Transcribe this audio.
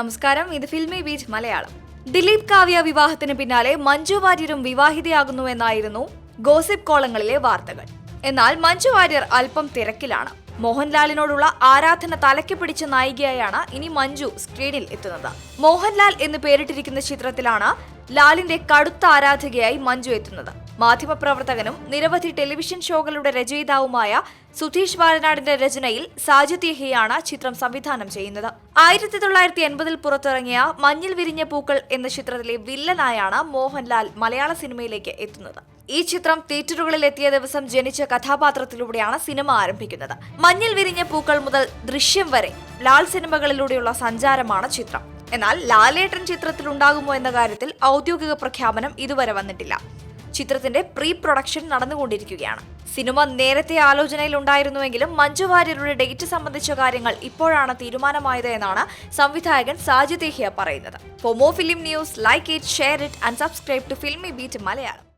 നമസ്കാരം. ഇത് filmy beach Malayalam. Dileep Kavya വിവാഹത്തിന് പിന്നാലെ മഞ്ജു വാര്യരും വിവാഹിതയാകുന്നു എന്നായിരുന്നു ഗോസിപ്പ് കോളങ്ങളിലെ വാർത്തകൾ. എന്നാൽ മഞ്ജു വാര്യർ അല്പം തിരക്കിലാണ്. മോഹൻലാലിനോടുള്ള ആരാധന തലയ്ക്ക് പിടിച്ച നായികയായാണ് ഇനി മഞ്ജു സ്ക്രീനിൽ എത്തുന്നത്. മോഹൻലാൽ എന്ന് പേരിട്ടിരിക്കുന്ന ചിത്രത്തിലാണ് ലാലിന്റെ കടുത്ത ആരാധകയായി മഞ്ജു എത്തുന്നത്. മാധ്യമപ്രവർത്തകനും നിരവധി ടെലിവിഷൻ ഷോകളുടെ രചയിതാവുമായ സുധീഷ് വാരനാടിന്റെ രചനയിൽ സാജിദ് യഹിയാണ് ചിത്രം സംവിധാനം ചെയ്യുന്നത്. ആയിരത്തി തൊള്ളായിരത്തി എൺപതിൽ പുറത്തിറങ്ങിയ മഞ്ഞിൽ വിരിഞ്ഞ പൂക്കൾ എന്ന ചിത്രത്തിലെ വില്ലനായാണ് മോഹൻലാൽ മലയാള സിനിമയിലേക്ക് എത്തുന്നത്. ഈ ചിത്രം തിയേറ്ററുകളിൽ എത്തിയ ദിവസം ജനിച്ച കഥാപാത്രത്തിലൂടെയാണ് സിനിമ ആരംഭിക്കുന്നത്. മഞ്ഞിൽ വിരിഞ്ഞ പൂക്കൾ മുതൽ ദൃശ്യം വരെ ലാൽ സിനിമകളിലൂടെയുള്ള സഞ്ചാരമാണ് ചിത്രം. എന്നാൽ ലാലേട്ടൻ ചിത്രത്തിൽ ഉണ്ടാകുമോ എന്ന കാര്യത്തിൽ ഔദ്യോഗിക പ്രഖ്യാപനം ഇതുവരെ വന്നിട്ടില്ല. ചിത്രത്തിന്റെ പ്രീ പ്രൊഡക്ഷൻ നടന്നുകൊണ്ടിരിക്കുകയാണ്. സിനിമ നേരത്തെ ആലോചനയിലുണ്ടായിരുന്നുവെങ്കിലും മഞ്ജു വാര്യരുടെ ഡേറ്റ് സംബന്ധിച്ച കാര്യങ്ങൾ ഇപ്പോഴാണ് തീരുമാനമായത് എന്നാണ് സംവിധായകൻ ഏഹിയ പറയുന്നത്. For more film news like it share it and subscribe to Filmibeat Malayalam